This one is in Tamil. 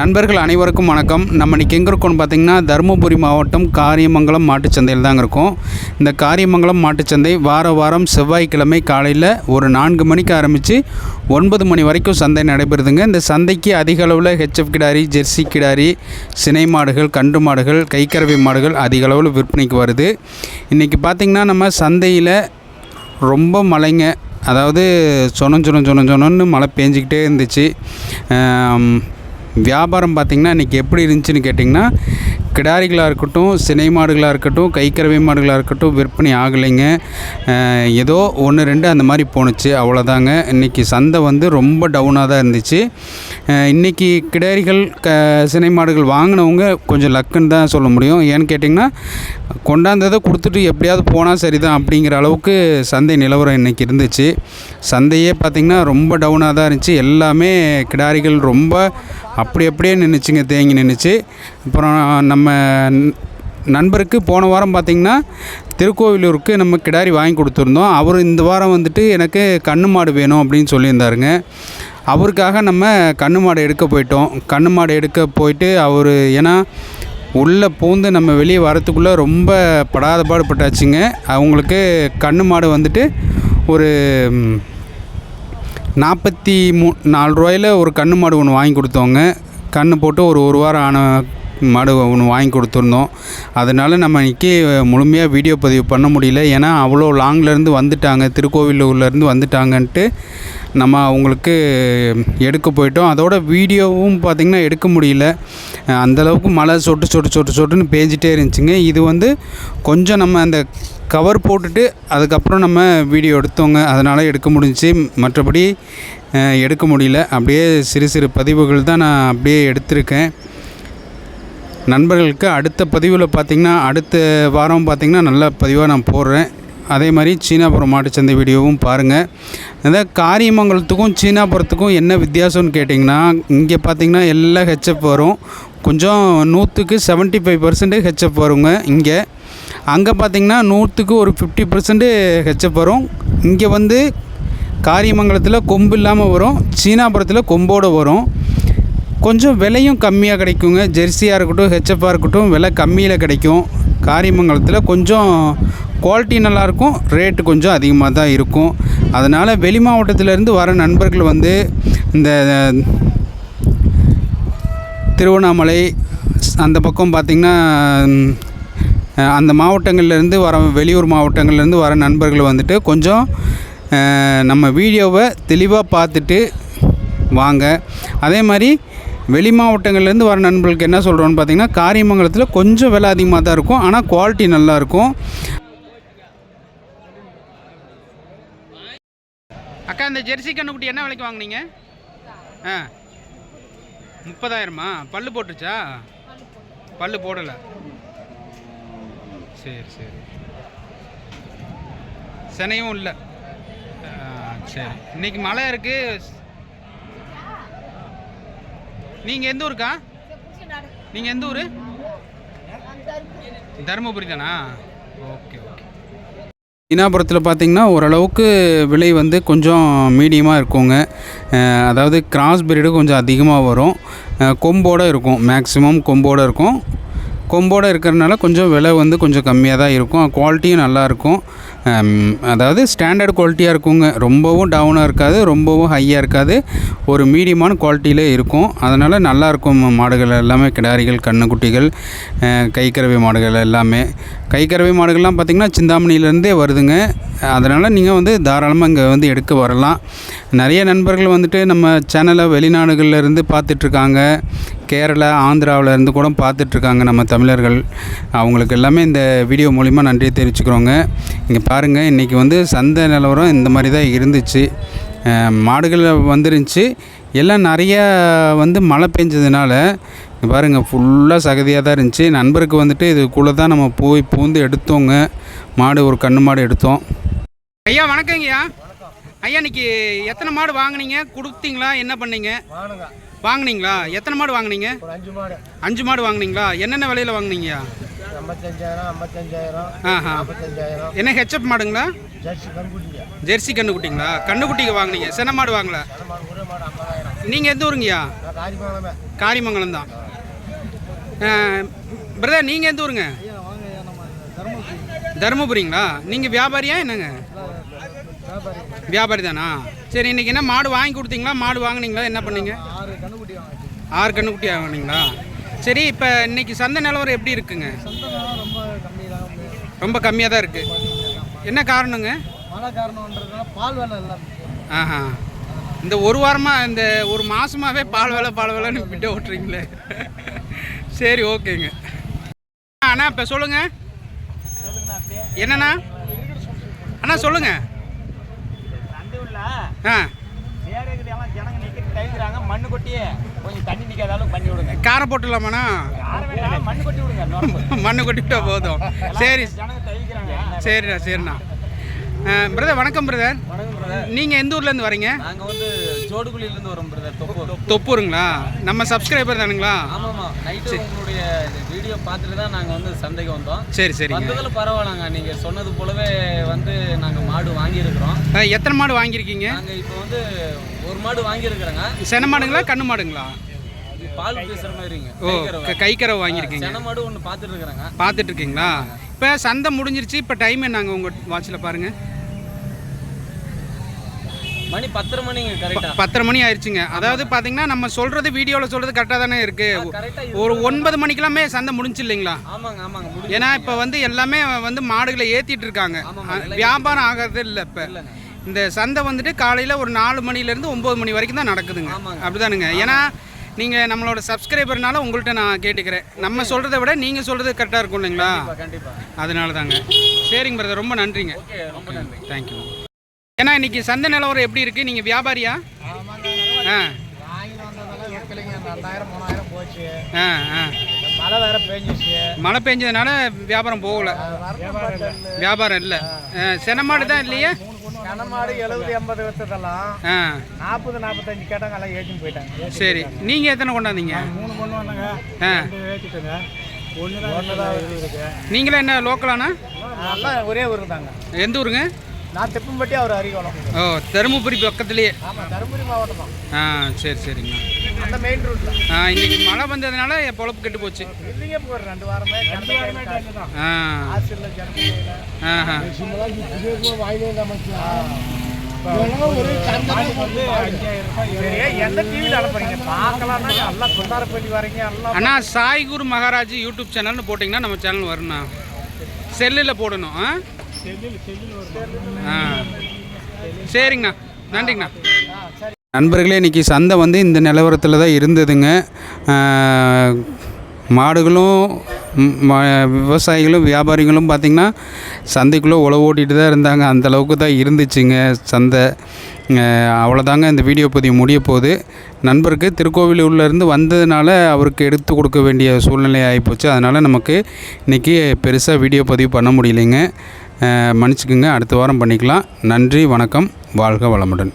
நண்பர்கள் அனைவருக்கும் வணக்கம். நம்ம இன்றைக்கி எங்கே இருக்கோம்னு பார்த்தீங்கன்னா தருமபுரி மாவட்டம் காரியமங்கலம் மாட்டுச்சந்தையில் தாங்க இருக்கும். இந்த காரியமங்கலம் மாட்டுச்சந்தை வார வாரம் செவ்வாய்க்கிழமை காலையில் ஒரு நான்கு மணிக்கு ஆரம்பித்து ஒன்பது மணி வரைக்கும் சந்தை நடைபெறுதுங்க. இந்த சந்தைக்கு அதிக அளவில் ஹெச்எஃப் கிடாரி ஜெர்சி கிடாரி சினை மாடுகள் கன்று மாடுகள் கைக்கரவை மாடுகள் அதிக அளவில் விற்பனைக்கு வருது. இன்றைக்கி பார்த்திங்கன்னா நம்ம சந்தையில் ரொம்ப மழைங்க. அதாவது சொனம் சொனம் சொனம் சொனன்னு மழை பேஞ்சிக்கிட்டே இருந்துச்சு. வியாபாரம் பார்த்திங்கன்னா இன்றைக்கி எப்படி இருந்துச்சுன்னு கேட்டிங்கன்னா கிடாரிகளாக இருக்கட்டும் சினை மாடுகளாக இருக்கட்டும் கைக்கரவை மாடுகளாக இருக்கட்டும் விற்பனை ஆகலைங்க. ஏதோ ஒன்று ரெண்டு அந்த மாதிரி போணுச்சு. அவ்வளோதாங்க. இன்றைக்கி சந்தை வந்து ரொம்ப டவுனாக தான் இருந்துச்சு. இன்றைக்கி இன்னைக்கு கிடாரிகள் க சினை மாடுகள் வாங்கினவங்க கொஞ்சம் லக்குன்னு தான் சொல்ல முடியும். ஏன்னு கேட்டிங்கன்னா கொண்டாந்ததை கொடுத்துட்டு எப்படியாவது போனால் சரி தான் அப்படிங்கிற அளவுக்கு சந்தை நிலவரம் இன்றைக்கி இருந்துச்சு. சந்தையே பார்த்திங்கன்னா ரொம்ப டவுனாக தான் இருந்துச்சு. எல்லாமே கிடாரிகள் ரொம்ப அப்படி அப்படியே நின்றுச்சுங்க தேங்கி நின்றுச்சு அப்புறம் நம்ம நண்பருக்கு போன வாரம் பார்த்திங்கன்னா திருக்கோவிலூருக்கு நம்ம கிடாரி வாங்கி கொடுத்துருந்தோம். அவர் இந்த வாரம் வந்துட்டு எனக்கு கண்ணு மாடு வேணும் அப்படின்னு சொல்லியிருந்தாருங்க. அவருக்காக நம்ம கண்ணு மாடு எடுக்க போயிட்டோம். கண்ணு மாடு எடுக்க போயிட்டு அவர் ஏன்னா உள்ளே பூந்து நம்ம வெளியே வரத்துக்குள்ளே ரொம்ப படாத பாடுபட்டாச்சுங்க அவங்களுக்கு கண்ணு மாடு வந்துட்டு ஒரு நாற்பத்தி மூ நாலு ரூபாயில் ஒரு கன்று மாடு ஒன்று வாங்கி கொடுத்தோங்க. கன்று போட்டு ஒரு ஒரு வாரம் ஆன மாடு ஒன்று வாங்கி கொடுத்துருந்தோம். அதனால் நம்ம இன்றைக்கி முழுமையாக வீடியோ பதிவு பண்ண முடியல. ஏன்னா அவ்வளோ லாங்லேருந்து வந்துட்டாங்க. திருக்கோவிலூர்லேருந்து வந்துட்டாங்கன்ட்டு நம்ம அவங்களுக்கு எடுக்க போயிட்டோம். அதோட வீடியோவும் பார்த்திங்கன்னா எடுக்க முடியல. அந்தளவுக்கு மழை சொட்டு சொட்டு சொட்டு சொட்டுன்னு பேஞ்சிட்டே இருந்துச்சுங்க. இது வந்து கொஞ்சம் நம்ம அந்த கவர் போட்டுட்டு அதுக்கப்புறம் நம்ம வீடியோ எடுத்தோங்க. அதனால் எடுக்க முடிஞ்சு மற்றபடி எடுக்க முடியல. அப்படியே சிறு சிறு பதிவுகள் தான் நான் அப்படியே எடுத்திருக்கேன். நண்பர்களுக்கு அடுத்த பதிவில் பார்த்திங்கன்னா அடுத்த வாரம் பார்த்திங்கன்னா நல்ல பதிவாக நான் போடுறேன். அதே மாதிரி சீனாபுரம் மாட்டுச்சந்தை வீடியோவும் பாருங்கள் இந்த காரியமங்கலத்துக்கும் சீனாபுரத்துக்கும் என்ன வித்தியாசம்னு கேட்டிங்கன்னா இங்கே பார்த்திங்கன்னா எல்லாம் ஹெச்எப் வரும். கொஞ்சம் நூற்றுக்கு செவன்ட்டி ஃபைவ் பர்சன்ட் ஹெச்எப் வருங்க இங்கே. அங்கே பார்த்திங்கன்னா நூற்றுக்கு ஒரு ஃபிஃப்டி பர்சன்ட் ஹெச்எப் வரும். இங்கே வந்து காரியமங்கலத்தில் கொம்பு இல்லாமல் வரும். சீனாபுரத்தில் கொம்போடு வரும். கொஞ்சம் விலையும் கம்மியாக கிடைக்குங்க. ஜெர்சியாக இருக்கட்டும் ஹெச்எஃப்பாக இருக்கட்டும் விலை கம்மியில் கிடைக்கும். காரியமங்கலத்தில் கொஞ்சம் குவாலிட்டி நல்லாயிருக்கும் ரேட்டு கொஞ்சம் அதிகமாக தான் இருக்கும். அதனால் வெளி மாவட்டத்திலேருந்து வர நண்பர்கள் வந்து இந்த திருவண்ணாமலை அந்த பக்கம் பார்த்திங்கன்னா அந்த மாவட்டங்கள்லேருந்து வர வெளியூர் மாவட்டங்கள்லேருந்து வர நண்பர்கள் வந்துட்டு கொஞ்சம் நம்ம வீடியோவை தெளிவாக பார்த்துட்டு வாங்க. அதே மாதிரி வெளி மாவட்டங்கள்லேருந்து வர நண்பர்களுக்கு என்ன சொல்கிறோன்னு பார்த்தீங்கன்னா காரியமங்கலத்தில் கொஞ்சம் விலை அதிகமாக தான் இருக்கும். ஆனால் குவாலிட்டி நல்லா இருக்கும். அக்கா இந்த ஜெர்சி கண்ணுக்குட்டி என்ன விலைக்கு வாங்குனீங்க? ஆ. முப்பதாயிரமா? பல்லு போட்டுச்சா பல்லு போடலை. சரி சரி. சினையும் இல்லை. சரி. இன்றைக்கி மழை இருக்குது நீங்கள் எந்த ஊருக்கா? நீங்கள் எந்த ஊர்? தருமபுரி தானா ஓகே ஓகே. இனாபுரத்தில் பார்த்தீங்கன்னா ஓரளவுக்கு விலை வந்து கொஞ்சம் மீடியமாக இருக்குங்க. அதாவது கிராஸ் பிரீடு கொஞ்சம் அதிகமாக வரும். கொம்போடு கொம்போட இருக்கும். மேக்ஸிமம் கொம்போடு இருக்கும். கொம்போடு இருக்கிறனால கொஞ்சம் விலை வந்து கொஞ்சம் கம்மியாக தான் இருக்கும் குவாலிட்டியும் நல்லாயிருக்கும் அதாவது ஸ்டாண்டர்ட் குவாலிட்டியாக இருக்குங்க. ரொம்பவும் டவுனாக இருக்காது ரொம்பவும் ஹையாக இருக்காது. ஒரு மீடியமான குவாலிட்டியில் இருக்கும். அதனால் நல்லாயிருக்கும் மாடுகள் எல்லாமே. கிடாரிகள் கண்ணுக்குட்டிகள் அஹ், கைக்கறவை மாடுகள் எல்லாமே. கைக்கறவை மாடுகள்லாம் பார்த்திங்கன்னா சிந்தாமணிலேருந்தே வருதுங்க. அதனால் நீங்கள் வந்து தாராளமாக இங்கே வந்து எடுக்க வரலாம். நிறைய நண்பர்கள் வந்துட்டு நம்ம சேனலை வெளிநாடுகளில் இருந்து பார்த்துட்ருக்காங்க. கேரளா ஆந்திராவில் இருந்து கூட பார்த்துட்ருக்காங்க நம்ம தமிழர்கள். அவங்களுக்கு எல்லாமே இந்த வீடியோ மூலிமா நன்றியை தெரிவிச்சுக்கிறோங்க. இங்கே பாருங்கள் இன்றைக்கி வந்து சந்தை நிலவரம் இந்த மாதிரி தான் இருந்துச்சு. மாடுகளில் மாடுகள் வந்துருந்துச்சு. எல்லாம் நிறையா வந்து மழை பெஞ்சதுனால பாருங்கள் பாருங்க ஃபுல்லாக சகதியாக தான் இருந்துச்சு. நண்பருக்கு வந்துட்டு இதுக்குள்ளே தான் நம்ம போய் பூந்து எடுத்தோங்க. மாடு ஒரு கண்ணு மாடு எடுத்தோம். ஐயா வணக்கங்கய்யா ஐயா. இன்னைக்கு எத்தனை மாடு வாங்குனீங்க? கொடுத்தீங்களா? என்ன பண்ணீங்க? வாங்குனீங்களா? எத்தனை மாடு வாங்குனீங்க? அஞ்சு மாடு. அஞ்சு மாடு வாங்குனீங்களா? என்னென்ன விலையில் வாங்குனீங்கய்யா என்ன ஹெச்எப் மாடுங்களா? ஜெர்சி கண்ணுக்குட்டிங்களா? கண்ணுக்குட்டிக்கு வாங்குனீங்க. சென மாடு வாங்கல. நீங்கள் எந்த ஊருங்கய்யா காரிமங்கலமே தான். பிரதர் நீங்கள் எந்த ஊருங்க? தருமபுரிங்களா? நீங்கள் வியாபாரியா என்னங்க? வியாபாரி தானா? சரி இன்றைக்கி என்ன மாடு வாங்கி கொடுத்தீங்களா? மாடு வாங்குனீங்களா? என்ன பண்ணீங்க? ஆறு கண்ணுக்குட்டி வாங்கிச்சு ஆறு கண்ணுக்குட்டி வாங்குனீங்களா? சரி இப்போ இன்னைக்கு சந்தை நிலவரம் எப்படி இருக்குங்க? ரொம்ப ரொம்ப கம்மியாக தான் இருக்குது என்ன காரணங்க? மழை காரணம்ன்றதுனால பால் வேலை எல்லாம் ஆஹா. இந்த ஒரு வாரமாக இந்த ஒரு மாதமாகவே பால் வேலை பால் வேலைன்னு விட்டு ஓட்டுறீங்களே. சரி ஓகேங்க. அண்ணா இப்போ சொல்லுங்கள் என்னண்ணா? அண்ணா சொல்லுங்கள் ஆ எல்லாம் ஜனங்க நிக்க தவிக்கிறாங்க மண்ணு கொட்டி கொஞ்சம் தண்ணி நிக்காத அளவுக்கு பண்ணி விடுங்க. காரை வேணாலும் மண்ணு கொட்டி விடுங்க. மண்ணு கொட்டிவிட்டா போதும். சரி. சரிண்ணா சரிண்ணா. பிரதர் வணக்கம் பிரதர் நீங்கள் எந்த ஊர்லேருந்து வரீங்க? நாங்க வந்து சோடுகுழியில இருந்து வரோம் பிரதர் தொப்பூர். தொப்பூருங்களா? நம்ம சப்ஸ்கிரைபர் தானுங்களா? ஆமாமா நைட்டு உங்களுடைய வீடியோ பார்த்துட்டு தான் நாங்க வந்து சந்தைக்கு வந்தோம். சரி சரிங்க. வந்ததுல பரவாயில்லங்க. நீங்க சொன்னது போலவே வந்து நாங்க மாடு வாங்கியிருக்கிறோம். எத்தனை மாடு வாங்கியிருக்கீங்க? நாங்க இப்போ வந்து ஒரு மாடு வாங்கியிருக்கிறோங்க. சென மாடுங்களா கண்ணு மாடுங்களா? பால் பேசுற மாதிரிங்க. ஓ க- கைக்கறவை வாங்கியிருக்கீங்க. சென மாடு ஒன்று பார்த்துட்டு இருக்கிறேங்க. பார்த்துட்டு இருக்கீங்களா? இப்போ சந்தை முடிஞ்சிருச்சு. இப்போ டைம் என்னங்க உங்கள் வாட்சில் பாருங்கள் மணி பத்தரை மணிங்க கரெக்டா பத்தரை மணி ஆயிடுச்சுங்க. அதாவது பார்த்தீங்கன்னா நம்ம சொல்கிறது வீடியோவில் சொல்கிறது கரெக்டாக தானே இருக்குது ஒரு ஒன்பது மணிக்கெல்லாமே சந்தை முடிஞ்சு இல்லைங்களா ஆமாங்க ஆமாங்க ஏன்னா இப்போ வந்து எல்லாமே வந்து மாடுகளை ஏற்றிட்டு இருக்காங்க. வியாபாரம் ஆகிறது இல்லை இப்போ. இந்த சந்தை வந்துட்டு காலையில் ஒரு நாலு மணிலேருந்து ஒம்பது மணி வரைக்கும் தான் நடக்குதுங்க. அப்படிதானுங்க. ஏன்னா நீங்கள் நம்மளோட சப்ஸ்கிரைபர்னால உங்கள்கிட்ட நான் கேட்டுக்கிறேன். நம்ம சொல்கிறத விட நீங்கள் சொல்கிறது கரெக்டாக இருக்கும் இல்லைங்களா? அதனால தாங்க சரிங்க பிரதர் ரொம்ப நன்றிங்க. ரொம்ப நன்றி. தேங்க்யூ ஏன்னா இன்னைக்கு சந்தை நிலவரம் எப்படி இருக்குது நீங்கள் வியாபாரியா? ஆ. ஆ ஆ. மழை வேற பெஞ்சிச்சு. மழை பெஞ்சதுனால வியாபாரம் போகல. வியாபாரம் இல்லை. செனமாடு தான் இல்லையா? கனமாடு எழுபது எண்பது வித்ததெல்லாம் ஆ. நாற்பது நாற்பத்தஞ்சு கேட்டாங்க எல்லாம் ஏற்றின்னு போயிட்டாங்க. சரி. நீங்கள் எத்தனை கொண்டாந்தீங்க? மூணு பொண்ணு வந்தாங்க. ஆ. ஏற்றிட்டுங்க ஒன்று நீங்களே என்ன லோக்கலானா? ஒரே ஊர் தாங்க. எந்த ஊருங்க? நான் திப்பம்பட்டி அவர் அறிவலம் ஓ தருமபுரி பக்கத்துலேயே. ஆமாம் தருமபுரி மாவட்டம் ஆ சரி சரிங்க அந்த மெயின் ரூட்டில் ஆ இன்னைக்கு மழை வந்ததுனால என் பொழப்பு கெட்டு போச்சு. இல்லைங்க இப்போ ஒரு ரெண்டு வாரமே ரெண்டு வாரமே ஆ. ஹாஸ்டலில் அண்ணா சாய்குரு மகாராஜ் யூடியூப் சேனல்னு போட்டிங்கன்னா நம்ம சேனல் வரும்ண்ணா. செல்லில் போடணும் ஆ? ஆ. சரிங்கண்ணா. நன்றிங்கண்ணா. நண்பர்களே இன்றைக்கி சந்தை வந்து இந்த நிலவரத்தில் தான் இருந்ததுங்க. மாடுகளும் ம- விவசாயிகளும் வியாபாரிகளும் பார்த்திங்கன்னா சந்தைக்குள்ளே உழவு ஓட்டிகிட்டு தான் இருந்தாங்க. அந்த அளவுக்கு தான் இருந்துச்சுங்க சந்தை. அவ்வளோதாங்க இந்த வீடியோ பதிவு முடிய போகுது. நண்பருக்கு திருக்கோவிலூர்லேருந்து வந்ததுனால அவருக்கு எடுத்து கொடுக்க வேண்டிய சூழ்நிலை ஆகிப்போச்சு அதனால் நமக்கு இன்றைக்கி பெருசாக வீடியோ பதிவு பண்ண முடியலைங்க. மன்னிச்சுக்குங்க. அடுத்த வாரம் பண்ணிக்கலாம். நன்றி வணக்கம். வாழ்க வளமுடன்.